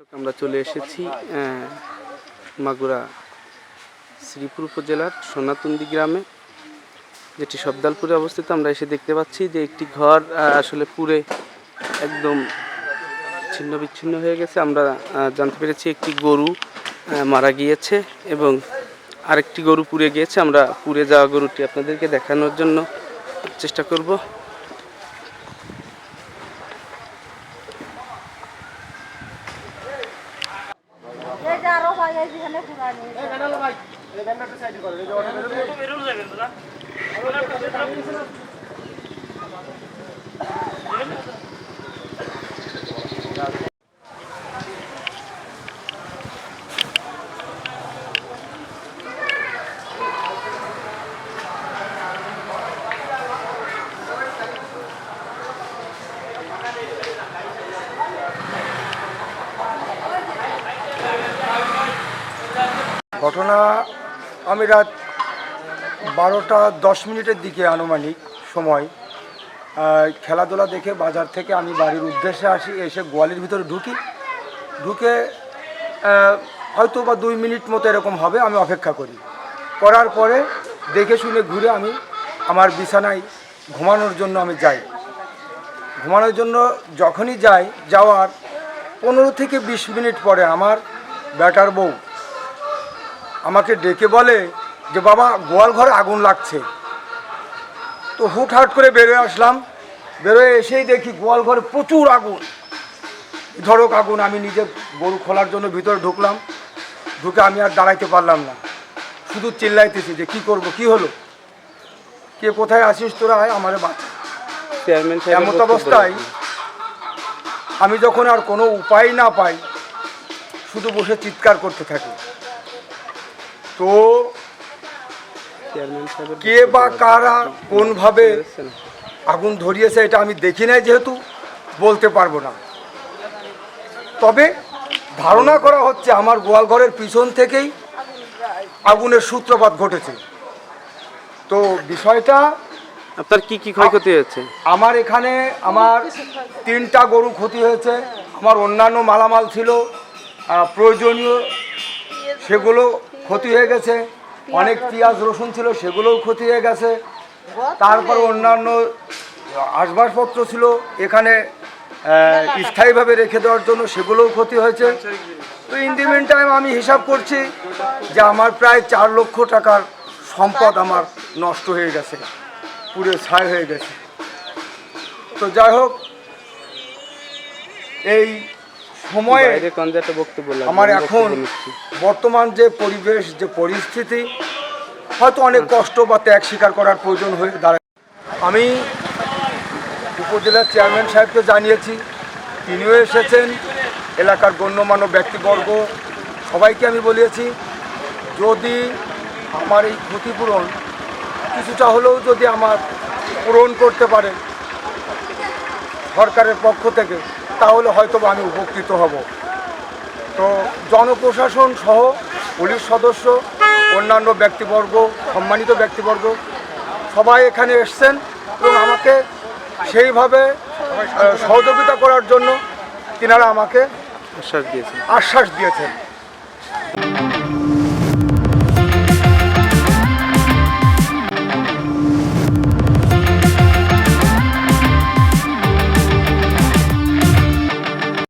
দর্শক, আমরা চলে এসেছি মাগুরা শ্রীপুর উপজেলার সোনাতুন্দি গ্রামে, যেটি সবদালপুরে অবস্থিত। আমরা এসে দেখতে পাচ্ছি যে একটি ঘর আসলে পুরে একদম ছিন্ন বিচ্ছিন্ন হয়ে গেছে। আমরা জানতে পেরেছি একটি গরু মারা গিয়েছে এবং আরেকটি গরু পুড়ে গিয়েছে। আমরা পুড়ে যাওয়া গরুটি আপনাদেরকে দেখানোর জন্য চেষ্টা করব এই যে আরও ভাই এই যেখানে পুরানি ঘটনা, আমি রাত বারোটা দশ মিনিটের দিকে আনুমানিক সময় খেলাধুলা দেখে বাজার থেকে আমি বাড়ির উদ্দেশ্যে আসি, এসে গোয়ালির ভিতরে ঢুকি। ঢুকে হয়তো বা দুই মিনিট মতো এরকম হবে, আমি অপেক্ষা করি। করার পরে দেখে শুনে ঘুরে আমি আমার বিছানায় ঘুমানোর জন্য আমি যাই। ঘুমানোর জন্য যখনই যাই, যাওয়ার পনেরো থেকে বিশ মিনিট পরে আমার ব্যাটার বউ আমাকে ডেকে বলে যে বাবা গোয়াল ঘরে আগুন লাগছে। তো হুটহাট করে বেরোয় আসলাম। বেরোয় এসেই দেখি গোয়াল ঘরে প্রচুর আগুন। ধরক আগুন আমি নিজে গরু খোলার জন্য ভিতরে ঢুকলাম। ঢুকে আমি আর দাঁড়াইতে পারলাম না। শুধু চিল্লাইতেছি যে কি করব কি হলো? কে কোথায় আসিস তোরা? আয় আমার বাচ্চা চেয়ারম্যান অবস্থায় আমি যখন আর কোনো উপায় না পাই শুধু বসে চিৎকার করতে থাকি। তো কে বা কারা কোনভাবে। আগুন ধরিয়েছে এটা আমি দেখি নাই যেহেতু বলতে পারব না। তবে ধারণা করা হচ্ছে আমার গোয়ালঘরের পিছন থেকেই আগুনের সূত্রপাত ঘটেছে। তো বিষয়টা আপনার কি কি ক্ষয়ক্ষতি হয়েছে? আমার এখানে আমার তিনটা গরু ক্ষতি হয়েছে আমার অন্যান্য মালামাল ছিল প্রয়োজনীয় সেগুলো ক্ষতি হয়ে গেছে। অনেক পেঁয়াজ রসুন ছিল সেগুলোও ক্ষতি হয়ে গেছে। তারপর অন্যান্য আসবাবপত্র ছিল এখানে স্থায়ীভাবে রেখে দেওয়ার জন্য সেগুলোও ক্ষতি হয়েছে। তো ইন দি মিন টাইম আমি হিসাব করছি যে আমার প্রায় চার লক্ষ টাকার সম্পদ আমার নষ্ট হয়ে গেছে পুরো ছায় হয়ে গেছে। তো যাই হোক এই সময়ে আমার এখন বর্তমান যে পরিবেশ যে পরিস্থিতি হয়তো অনেক কষ্ট বা ত্যাগ স্বীকার করার প্রয়োজন হয়ে দাঁড়ায়। আমি উপজেলার চেয়ারম্যান সাহেবকে জানিয়েছি তিনিও এসেছেন এলাকার গণ্যমান্য ব্যক্তিবর্গ সবাইকে আমি বলিয়েছি যদি আমার এই ক্ষতিপূরণ কিছুটা হলেও যদি আমার পূরণ করতে পারে সরকারের পক্ষ থেকে তাহলে হয়তো আমি উপকৃত হব। তো জনপ্রশাসন সহ পুলিশ সদস্য অন্যান্য ব্যক্তিবর্গ সম্মানিত ব্যক্তিবর্গ সবাই এখানে এসছেন এবং আমাকে সেইভাবে সহযোগিতা করার জন্য তিনারা আমাকে আশ্বাস দিয়েছেন। আশ্বাস দিয়েছেন।